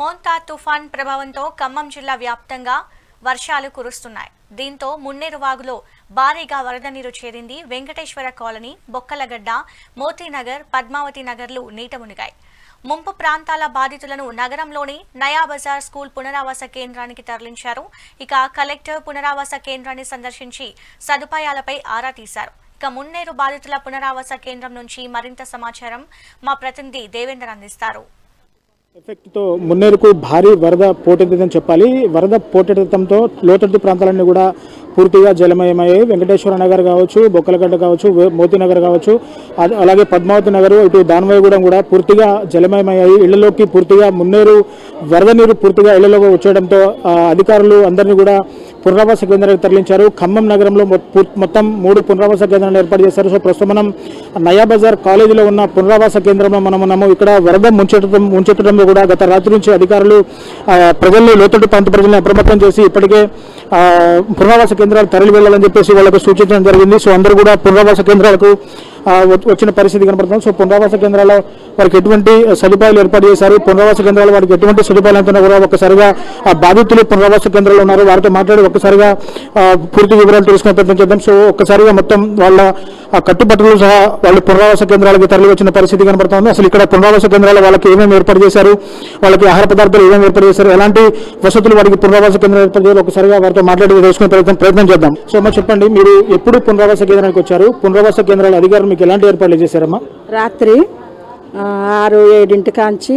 మోన్తా తుఫాన్ ప్రభావంతో ఖమ్మం జిల్లా వ్యాప్తంగా వర్షాలు కురుస్తున్నాయి. దీంతో మున్నేరు వాగులో భారీగా వరద నీరు చేరింది వెంకటేశ్వర కాలనీ బొక్కలగడ్డ మోతీనగర్ పద్మావతి నగర్లు నీట మునిగాయి. ముంపు ప్రాంతాల బాధితులను నగరంలోని నయా బజార్ స్కూల్ పునరావాస కేంద్రానికి తరలించారు. ఇక కలెక్టర్ పునరావాస కేంద్రాన్ని సందర్శించి సదుపాయాలపై ఆరా తీశారు. ఇక మున్నేరు బాధితుల పునరావాస కేంద్రం నుంచి మరింత సమాచారం మా ప్రతినిధి దేవేందర్ అందిస్తారు. ఎఫెక్ట్తో మున్నేరుకు భారీ వరద పోటెత్తిందని చెప్పాలి. వరద పోటెత్తడంతో లోతట్టు ప్రాంతాలన్నీ కూడా పూర్తిగా జలమయమయ్యాయి. వెంకటేశ్వర నగర్ కావచ్చు బొక్కలగడ్డ కావచ్చు మోతీనగర్ నగర్ కావచ్చు అలాగే పద్మావతి నగర్ ఇటు దానవయగూడెం కూడా పూర్తిగా జలమయమయ్యాయి. ఇళ్ళలోకి పూర్తిగా మున్నేరు వరద నీరు పూర్తిగా ఇళ్ళలోకి వచ్చేయడంతో అధికారులు అందరినీ కూడా పునరావాస కేంద్రానికి తరలించారు. ఖమ్మం నగరంలో మొత్తం మూడు పునరావాస కేంద్రాలను ఏర్పాటు చేశారు. సో ప్రస్తుతం మనం నయా బజార్ కాలేజీలో ఉన్న పునరావాస కేంద్రంలో మనం ఉన్నాము. ఇక్కడ వరద ముంచెట్టడం ముంచెట్టడంలో కూడా గత రాత్రి నుంచి అధికారులు ప్రజల్ని లోతట్టు ప్రాంత ప్రజల్ని అప్రమత్తం చేసి ఇప్పటికే పునరావాస కేంద్రాలు తరలి వెళ్ళాలని చెప్పేసి వాళ్ళకు సూచించడం జరిగింది. సో అందరూ కూడా పునరావాస కేంద్రాలకు వచ్చిన పరిస్థితి కనబడుతుంది. సో పునరావాస కేంద్రాల్లో వారికి ఎటువంటి సదుపాయాలు ఏర్పాటు చేశారు. పునరావాస కేంద్రాలు వారికి ఎటువంటి సదుపాయాలు అంటున్నా కూడా ఒక్కసారిగా ఆ బాధితులు పునరావాస కేంద్రాలు ఉన్నారు. వారితో మాట్లాడి ఒక్కసారిగా పూర్తి వివరాలు తెలుసుకునే ప్రయత్నం చేద్దాం. సో ఒక్కసారిగా మొత్తం వాళ్ళ ఆ కట్టుబట్టలు సహా వాళ్ళు పునరావాస కేంద్రాలకి తరలి వచ్చిన పరిస్థితి కనబడుతుంది. అసలు ఇక్కడ పునరావాస కేంద్రాలు వాళ్ళకి ఏమేమి ఏర్పాటు చేశారు? వాళ్ళకి ఆహార పదార్థాలు ఏమేమి ఏర్పాటు చేశారు? ఎలాంటి వసతులు వారికి పునరావాస కేంద్రాలు ఏర్పాటు చేయాలి ఒకసారిగా వారితో మాట్లాడి తెలుసుకునే ప్రయత్నం ప్రయత్నం చేద్దాం. సో మరి చెప్పండి మీరు ఎప్పుడు పునరావాస కేంద్రానికి వచ్చారు? పునరావాస కేంద్రాల అధికారులు మీకు ఎలాంటి ఏర్పాట్లు చేశారమ్మా? రాత్రి ఆరు ఏడింటి కాంచి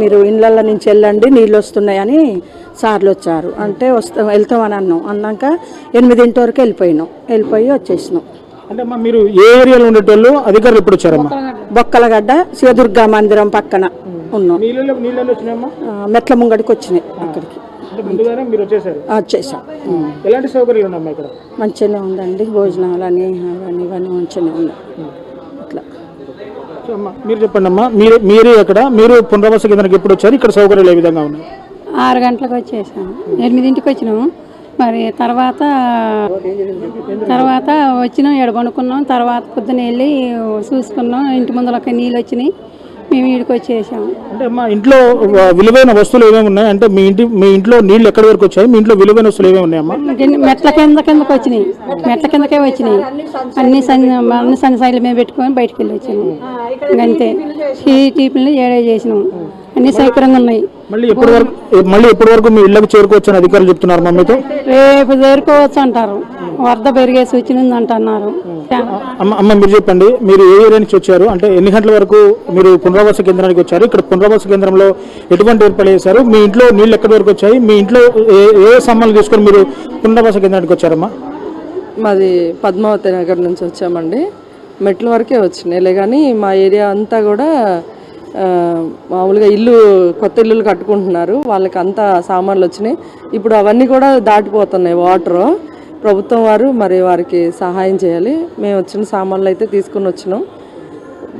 మీరు ఇళ్ళ నుంచి వెళ్ళండి నీళ్ళు వస్తున్నాయని సార్లు వచ్చారు. అంటే వస్తాం వెళ్తామని అన్నాం. అన్నాక ఎనిమిదింటి వరకు వెళ్ళిపోయినాం. వెళ్ళిపోయి వచ్చేసినాం. అంటే అమ్మా మీరు ఏ ఏరియాలో ఉండేటోళ్ళు అధికారులు ఎప్పుడు వచ్చారమ్మా? బొక్కలగడ్డ శివదుర్గా మందిరం పక్కన ఉన్నాం. మెట్ల ముంగడికి వచ్చినాయి అక్కడికి ముందుగానే మీరు వచ్చేసారు. వచ్చేసాం. ఎలాంటి సౌకర్యాలు ఇక్కడ? మంచిగానే ఉందండి భోజనాలు అని అవన్నీ ఇవన్నీ మంచిగానే ఉన్నాయి. అట్లా. సో అమ్మా మీరు చెప్పండి అమ్మా మీరు మీరే ఎక్కడ? మీరు పునరావాస కేంద్రానికి ఎప్పుడు వచ్చారు? ఇక్కడ సౌకర్యాలు ఏ విధంగా ఉన్నాయి? ఆరు గంటలకు వచ్చేసాము ఎనిమిదింటికి వచ్చినాము మరి తర్వాత తర్వాత వచ్చినాం ఎడ పడుకున్నాం తర్వాత పొద్దున వెళ్ళి చూసుకున్నాం. ఇంటి ముందర నీళ్ళు వచ్చినాయి. మేము ఈడికి వచ్చేసాము అంటే అమ్మా ఇంట్లో విలువైన వస్తువులు ఏమేమి ఉన్నాయి? అంటే మీ ఇంటి మీ ఇంట్లో నీళ్ళు ఎక్కడి వరకు వచ్చాయి? మీ ఇంట్లో విలువైన వస్తువులు ఏమేమి ఉన్నాయమ్మా? మెట్ల కింద కిందకి వచ్చినాయి. మెట్ల కిందకే వచ్చినాయి. అన్ని సన్ అన్ని సన్ సైడ్ల మీద పెట్టుకొని బయటకు వెళ్ళి వచ్చినాము ఇంకంతే. ఈ టీపుల్ని ఏడే చేసినాం. అన్ని సౌకర్యంగా ఉన్నాయి. మళ్ళీ ఎప్పటి వరకు మళ్ళీ ఎప్పటి వరకు మీ ఇళ్ళకి చేరుకోవచ్చని అధికారులు చెప్తున్నారు మా మీతో? రేపు చేరుకోవచ్చు అంటారు. వరద పెరిగే సూచన ఉంది అంటున్నారు అమ్మ అమ్మ మీరు చెప్పండి మీరు ఏ ఏరియా నుంచి వచ్చారు? అంటే ఎన్ని గంటల వరకు మీరు పునరావాస కేంద్రానికి వచ్చారు? ఇక్కడ పునరావాస కేంద్రంలో ఎటువంటి ఏర్పాటు చేశారు? మీ ఇంట్లో నీళ్ళు ఎక్కడి వరకు వచ్చాయి? మీ ఇంట్లో ఏ ఏ సామాన్లు తీసుకొని మీరు పునరావాస కేంద్రానికి వచ్చారమ్మా? మాది పద్మావతి నగర్ నుంచి వచ్చామండి. మెట్ల వరకే వచ్చినాయిలే కానీ మా ఏరియా అంతా కూడా మామూలుగా ఇల్లు కొత్త ఇల్లులు కట్టుకుంటున్నారు. వాళ్ళకి అంతా సామాన్లు వచ్చినాయి. ఇప్పుడు అవన్నీ కూడా దాటిపోతున్నాయి వాటర్ ప్రభుత్వం వారు మరి వారికి సహాయం చేయాలి. మేము వచ్చిన సామాన్లు అయితే తీసుకుని వచ్చినాం.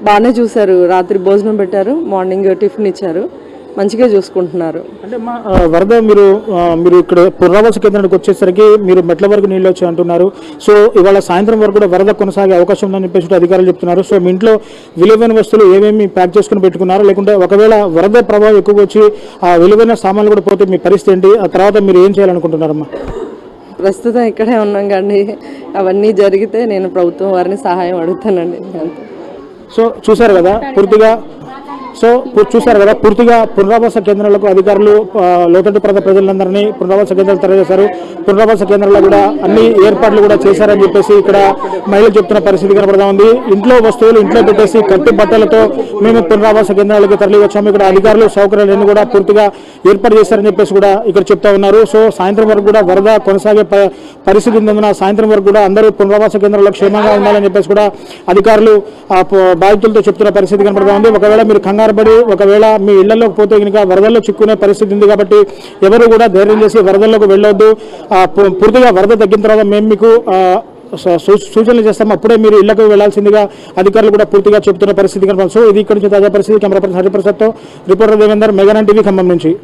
బాగానే చూశారు. రాత్రి భోజనం పెట్టారు. మార్నింగ్ టిఫిన్ ఇచ్చారు. మంచిగా చూసుకుంటున్నారు. అంటే మా వరద మీరు మీరు ఇక్కడ పునరావాస కేంద్రానికి వచ్చేసరికి మీరు మెట్ల వరకు నీళ్ళు వచ్చాయి అంటున్నారు. సో ఇవాళ సాయంత్రం వరకు కూడా వరద కొనసాగే అవకాశం ఉందని చెప్పేసి అధికారులు చెప్తున్నారు. సో మీ ఇంట్లో విలువైన వస్తువులు ఏమేమి ప్యాక్ చేసుకుని పెట్టుకున్నారు? లేకుంటే ఒకవేళ వరద ప్రభావం ఎక్కువగా వచ్చి ఆ విలువైన సామాన్లు కూడా పోతే మీ పరిస్థితి ఏంటి? ఆ తర్వాత మీరు ఏం చేయాలనుకుంటున్నారమ్మా? ప్రస్తుతం ఇక్కడే ఉన్నాం కానీ అవన్నీ జరిగితే నేను ప్రభుత్వం వారిని సహాయం అడుగుతానండి. సో చూశారు కదా పూర్తిగా సో చూసారు చూశారు కదా పూర్తిగా పునరావాస కేంద్రాలకు అధికారులు లోతట్టు ప్రాంత ప్రజలందరినీ పునరావాస కేంద్రాలు తరలిస్తారు. పునరావాస కేంద్రాల్లో కూడా అన్ని ఏర్పాట్లు కూడా చేశారని చెప్పేసి ఇక్కడ మహిళలు చెప్తున్న పరిస్థితి కనబడతా ఉంది. ఇంట్లో వస్తువులు ఇంట్లో పెట్టేసి కట్టు బట్టలతో మేము పునరావాస కేంద్రాలకు తరలి వచ్చాము ఇక్కడ అధికారులు సౌకర్యాలన్నీ కూడా పూర్తిగా ఏర్పాటు చేశారని చెప్పేసి కూడా ఇక్కడ చెప్తా ఉన్నారు. సో సాయంత్రం వరకు కూడా వరద కొనసాగే పరిస్థితి ఉందన్న సాయంత్రం వరకు కూడా అందరూ పునరావాస కేంద్రాల్లో క్షేమంగా ఉండాలని చెప్పేసి కూడా అధికారులు బాధితులతో చెప్తున్న పరిస్థితి కనబడతా ఉంది. ఒకవేళ మీరు కంగారు పడి ఒకవేళ మీ ఇళ్ళలోకి పోతే కనుక వరదల్లో చిక్కునే పరిస్థితి ఉంది కాబట్టి ఎవరు కూడా ధైర్యం చేసి వరదల్లోకి వెళ్ళొద్దు. పూర్తిగా వరద తగ్గిన తర్వాత మేము మీకు సూ- సూచనలు చేస్తాం అప్పుడే మీరు ఇళ్ళకు వెళ్ళాల్సిందిగా అధికారులు కూడా పూర్తిగా చెబుతున్న పరిస్థితి కనపడుతుంది. సో ఇది ఇక్కడ నుంచి తాజా పరిస్థితి. కెమెరా పర్సన్ హరిప్రసాద్తో రిపోర్టర్ దేవేందర్ మెగానన్ టీవీ ఖమ్మం నుంచి.